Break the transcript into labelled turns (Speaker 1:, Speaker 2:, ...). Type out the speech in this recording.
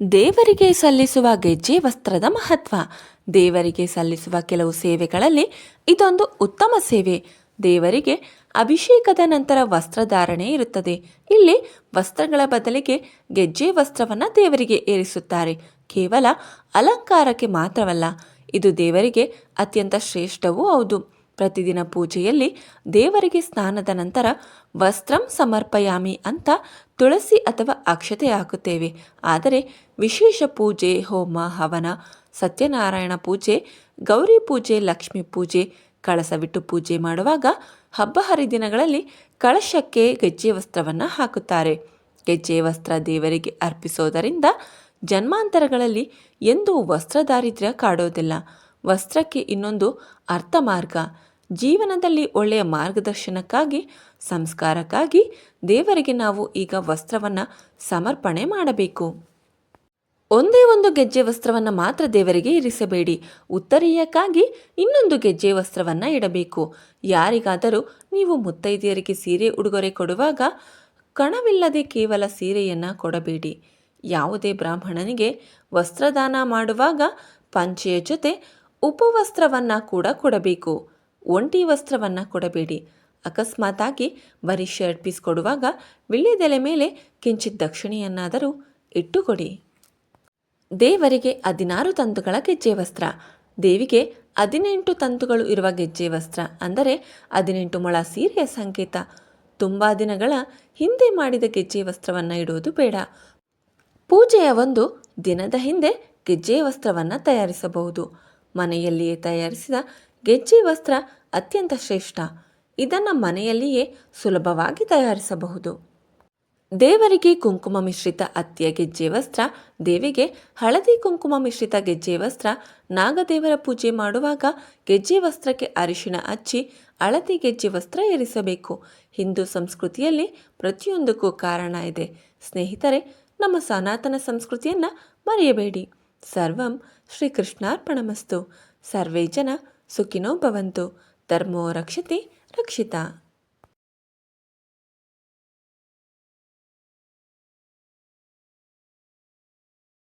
Speaker 1: ದೇವರಿಗೆ ಸಲ್ಲಿಸುವ ಗೆಜ್ಜೆ ವಸ್ತ್ರದ ಮಹತ್ವ. ದೇವರಿಗೆ ಸಲ್ಲಿಸುವ ಕೆಲವು ಸೇವೆಗಳಲ್ಲಿ ಇದೊಂದು ಉತ್ತಮ ಸೇವೆ. ದೇವರಿಗೆ ಅಭಿಷೇಕದ ನಂತರ ವಸ್ತ್ರಧಾರಣೆ ಇರುತ್ತದೆ. ಇಲ್ಲಿ ವಸ್ತ್ರಗಳ ಬದಲಿಗೆ ಗೆಜ್ಜೆ ವಸ್ತ್ರವನ್ನು ದೇವರಿಗೆ ಏರಿಸುತ್ತಾರೆ. ಕೇವಲ ಅಲಂಕಾರಕ್ಕೆ ಮಾತ್ರವಲ್ಲ, ಇದು ದೇವರಿಗೆ ಅತ್ಯಂತ ಶ್ರೇಷ್ಠವೂ ಹೌದು. ಪ್ರತಿದಿನ ಪೂಜೆಯಲ್ಲಿ ದೇವರಿಗೆ ಸ್ನಾನದ ನಂತರ ವಸ್ತ್ರಂ ಸಮರ್ಪಯಾಮಿ ಅಂತ ತುಳಸಿ ಅಥವಾ ಅಕ್ಷತೆ ಹಾಕುತ್ತೇವೆ. ಆದರೆ ವಿಶೇಷ ಪೂಜೆ, ಹೋಮ, ಹವನ, ಸತ್ಯನಾರಾಯಣ ಪೂಜೆ, ಗೌರಿ ಪೂಜೆ, ಲಕ್ಷ್ಮೀ ಪೂಜೆ ಕಳಸವಿಟ್ಟು ಪೂಜೆ ಮಾಡುವಾಗ ಹಬ್ಬ ಹರಿದಿನಗಳಲ್ಲಿ ಕಳಶಕ್ಕೆ ಗೆಜ್ಜೆ ವಸ್ತ್ರವನ್ನು ಹಾಕುತ್ತಾರೆ. ಗೆಜ್ಜೆ ವಸ್ತ್ರ ದೇವರಿಗೆ ಅರ್ಪಿಸೋದರಿಂದ ಜನ್ಮಾಂತರಗಳಲ್ಲಿ ಎಂದೂ ವಸ್ತ್ರದಾರಿದ್ರ್ಯ ಕಾಡೋದಿಲ್ಲ. ವಸ್ತ್ರಕ್ಕೆ ಇನ್ನೊಂದು ಅರ್ಥ ಮಾರ್ಗ. ಜೀವನದಲ್ಲಿ ಒಳ್ಳೆಯ ಮಾರ್ಗದರ್ಶನಕ್ಕಾಗಿ, ಸಂಸ್ಕಾರಕ್ಕಾಗಿ ದೇವರಿಗೆ ನಾವು ಈಗ ವಸ್ತ್ರವನ್ನು ಸಮರ್ಪಣೆ ಮಾಡಬೇಕು. ಒಂದೇ ಒಂದು ಗೆಜ್ಜೆ ವಸ್ತ್ರವನ್ನು ಮಾತ್ರ ದೇವರಿಗೆ ಇರಿಸಬೇಡಿ. ಉತ್ತರೀಯಕ್ಕಾಗಿ ಇನ್ನೊಂದು ಗೆಜ್ಜೆ ವಸ್ತ್ರವನ್ನು ಇಡಬೇಕು. ಯಾರಿಗಾದರೂ ನೀವು ಮುತ್ತೈದೆಯರಿಗೆ ಸೀರೆ ಉಡುಗೊರೆ ಕೊಡುವಾಗ ಕಣವಿಲ್ಲದೆ ಕೇವಲ ಸೀರೆಯನ್ನು ಕೊಡಬೇಡಿ. ಯಾವುದೇ ಬ್ರಾಹ್ಮಣನಿಗೆ ವಸ್ತ್ರದಾನ ಮಾಡುವಾಗ ಪಂಚೆಯ ಜೊತೆ ಉಪವಸ್ತ್ರವನ್ನು ಕೂಡ ಕೊಡಬೇಕು. ಒಂಟಿ ವಸ್ತ್ರವನ್ನು ಕೊಡಬೇಡಿ. ಅಕಸ್ಮಾತಾಗಿ ಬರೀ ಶರ್ಟ್ ಪೀಸ್ ಕೊಡುವಾಗ ವಿಳ್ಯದೆಲೆ ಮೇಲೆ ಕಿಂಚಿತ್ ದಕ್ಷಿಣೆಯನ್ನಾದರೂ ಇಟ್ಟುಕೊಡಿ. ದೇವರಿಗೆ ಹದಿನಾರು ತಂತುಗಳ ಗೆಜ್ಜೆ ವಸ್ತ್ರ. ದೇವಿಗೆ ಹದಿನೆಂಟು ತಂತುಗಳು ಇರುವ ಗೆಜ್ಜೆ ವಸ್ತ್ರ ಅಂದರೆ ಹದಿನೆಂಟು ಮೊಳ ಸೀರೆಯ ಸಂಕೇತ. ತುಂಬ ದಿನಗಳ ಹಿಂದೆ ಮಾಡಿದ ಗೆಜ್ಜೆ ವಸ್ತ್ರವನ್ನು ಇಡುವುದು ಬೇಡ. ಪೂಜೆಯ ಒಂದು ದಿನದ ಹಿಂದೆ ಗೆಜ್ಜೆ ವಸ್ತ್ರವನ್ನು ತಯಾರಿಸಬಹುದು. ಮನೆಯಲ್ಲಿಯೇ ತಯಾರಿಸಿದ ಗೆಜ್ಜೆ ವಸ್ತ್ರ ಅತ್ಯಂತ ಶ್ರೇಷ್ಠ. ಇದನ್ನು ಮನೆಯಲ್ಲಿಯೇ ಸುಲಭವಾಗಿ ತಯಾರಿಸಬಹುದು. ದೇವರಿಗೆ ಕುಂಕುಮ ಮಿಶ್ರಿತ ಅತ್ತಿಯ ಗೆಜ್ಜೆ ವಸ್ತ್ರ, ದೇವಿಗೆ ಹಳದಿ ಕುಂಕುಮ ಮಿಶ್ರಿತ ಗೆಜ್ಜೆ ವಸ್ತ್ರ, ನಾಗದೇವರ ಪೂಜೆ ಮಾಡುವಾಗ ಗೆಜ್ಜೆ ವಸ್ತ್ರಕ್ಕೆ ಅರಿಶಿಣ ಹಚ್ಚಿ ಹಳದಿ ಗೆಜ್ಜೆ ವಸ್ತ್ರ ಏರಿಸಬೇಕು ಹಿಂದೂ ಸಂಸ್ಕೃತಿಯಲ್ಲಿ ಪ್ರತಿಯೊಂದಕ್ಕೂ ಕಾರಣ ಇದೆ. ಸ್ನೇಹಿತರೆ, ನಮ್ಮ ಸನಾತನ ಸಂಸ್ಕೃತಿಯನ್ನು ಮರೆಯಬೇಡಿ. ಸರ್ವಂ ಶ್ರೀಕೃಷ್ಣಾರ್ಪಣಮಸ್ತು. ಸರ್ವೇ ಜನ ಸುಖಿನೋ ಭವಂತು. ಧರ್ಮೋ ರಕ್ಷತೆ ರಕ್ಷಿತ.